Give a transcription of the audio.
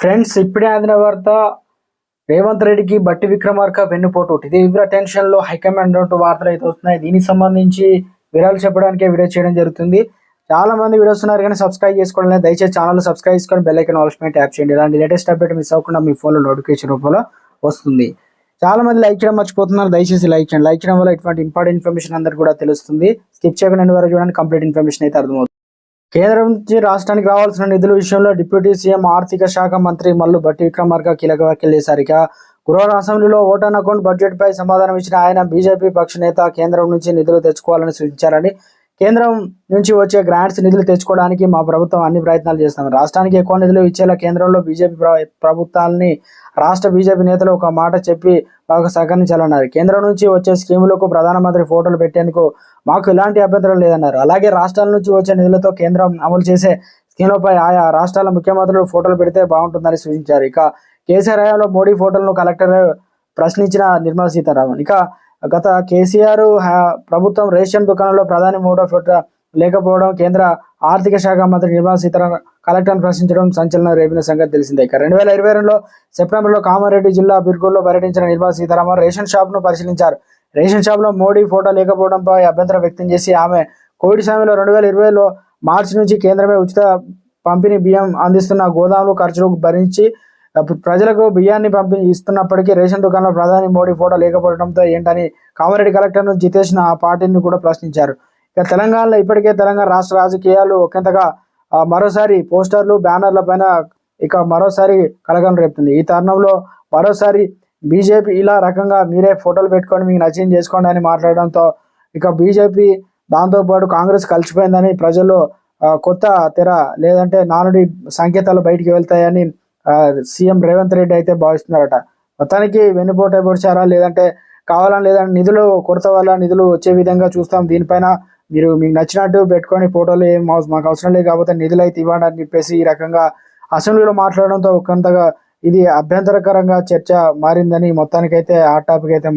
Friends ఇప్పుడే అందిన వార్త రేవంత్ రెడ్డికి బట్టి విక్రమార్క వెన్నుపోటు. తీవ్ర టెన్షన్లో హైకమాండ్ అంటూ వార్తలు అయితే వస్తున్నాయి. దీనికి సంబంధించి వివరాలు చెప్పడానికి వీడియో చేయడం జరుగుతుంది. చాలా మంది వీడియోస్ ఉన్నారు కానీ సబ్స్క్రైబ్ చేసుకోవడం లేదు. దయచేసి ఛానల్ సబ్స్క్రైబ్ చేసుకొని బెల్ ఐకన్ ఆల్స్మెంట్ ట్యాప్ చేయండి. ఇలాంటి లేటెస్ట్ అప్డేట్ మిస్ అవ్వకుండా మీ ఫోన్లో నోటిఫికేషన్ రూపంలో వస్తుంది. చాలా మంది లైక్ చేయడం మర్చిపోతున్నారు. దయచేసి లైక్ చేయండి. లైక్ చేయడం వల్ల ఇటువంటి ఇంపార్టెంట్ ఇన్ఫర్మేషన్ అందరికీ కూడా తెలుస్తుంది. స్కిప్ చేయకుండా వరకు చూడండి. కంప్లీట్ ఇన్ఫర్మేషన్ అయితే అర్థమవుతుంది. కేంద్రం నుంచి రాష్ట్రానికి రావాల్సిన నిధుల విషయంలో డిప్యూటీ సీఎం ఆర్థిక శాఖ మంత్రి మల్లు భట్టి విక్రమార్క కీలక వ్యాఖ్యలు చేశారిక గురువారం అసెంబ్లీలో ఓటాన్ అకౌంట్ బడ్జెట్ పై సమాధానం ఇచ్చిన ఆయన బీజేపీ పక్ష నేత కేంద్రం నుంచి నిధులు తెచ్చుకోవాలని సూచించారని కేంద్రం నుంచి వచ్చే గ్రాంట్స్ నిధులు తెచ్చుకోవడానికి మా ప్రభుత్వం అన్ని ప్రయత్నాలు చేస్తుంది. రాష్ట్రానికి ఎక్కువ నిధులు ఇచ్చేలా కేంద్రంలో బీజేపీ ప్రభుత్వాలని రాష్ట్ర బీజేపీ నేతలు ఒక మాట చెప్పి మాకు సహకరించాలన్నారు. కేంద్రం నుంచి వచ్చే స్కీములకు ప్రధానమంత్రి ఫోటోలు పెట్టేందుకు మాకు ఎలాంటి అభ్యంతరం లేదన్నారు. అలాగే రాష్ట్రాల నుంచి వచ్చే నిధులతో కేంద్రం అమలు చేసే స్కీములపై ఆయా రాష్ట్రాల ముఖ్యమంత్రులు ఫోటోలు పెడితే బాగుంటుందని సూచించారు. ఇక కేసీఆర్ హయాంలో మోడీ ఫోటోలను కలెక్టర్ ప్రశ్నించిన నిర్మలా సీతారామన్. ఇక గత కేసీఆర్ ప్రభుత్వం రేషన్ దుకాణంలో ప్రధాని మూడో ఫోటో లేకపోవడం కేంద్ర ఆర్థిక శాఖ మంత్రి నిర్మలా సీతారామన్ కలెక్టర్ను ప్రశ్నించడం సంచలనం రేపిన సంగతి తెలిసిందే. ఇక రెండు వేల ఇరవై రెండులో సెప్టెంబర్లో కామారెడ్డి జిల్లా బిర్గూర్లో పర్యటించిన నిర్మలా సీతారామన్ రేషన్ షాప్ను పరిశీలించారు. రేషన్ షాప్లో మోడీ ఫోటో లేకపోవడంపై అభ్యంతరం వ్యక్తం చేసి ఆమె కోవిడ్ సమయంలో రెండు వేల ఇరవైలో మార్చి నుంచి కేంద్రమే ఉచిత పంపిణీ బియ్యం అందిస్తున్న గోదాములు ఖర్చులు భరించి ప్రజలకు బియ్యాన్ని పంపిణీ ఇస్తున్నప్పటికీ రేషన్ దుకాణంలో ప్రధాని మోడీ ఫోటో లేకపోవడంతో ఏంటని కామారెడ్డి కలెక్టర్ను జితేష్ ఆ పార్టీని కూడా ప్రశ్నించారు. ఇక తెలంగాణలో ఇప్పటికే తెలంగాణ రాష్ట్ర రాజకీయాలు ఒకంతగా మరోసారి పోస్టర్లు బ్యానర్ల పైన ఇక మరోసారి కలగం రేపుతుంది. ఈ తరుణంలో మరోసారి బీజేపీ ఇలా రకంగా మీరే ఫోటోలు పెట్టుకొని మీకు నచ్చింది చేసుకోండి అని మాట్లాడడంతో ఇక బీజేపీ దాంతోపాటు కాంగ్రెస్ కలిసిపోయిందని ప్రజల్లో కొత్త తెర లేదంటే నానుడి సంకేతాలు బయటికి వెళ్తాయని సీఎం రేవంత్ రెడ్డి అయితే భావిస్తున్నారట. మొత్తానికి వెన్నుపోటు పొడిచారా లేదంటే కావాలని లేదంటే నిధులు కొరత వల్ల నిధులు వచ్చే విధంగా చూస్తాం. దీనిపైన మీరు మీకు నచ్చినట్టు పెట్టుకొని ఫోటోలు ఏం మాకు అవసరం లేదు కాకపోతే నిధులు అయితే ఇవ్వండి అని చెప్పేసి ఈ రకంగా అసెంబ్లీలో మాట్లాడడంతో కొంతగా ఇది అభ్యంతరకరంగా చర్చ మారిందని మొత్తానికైతే ఆ టాపిక్ అయితే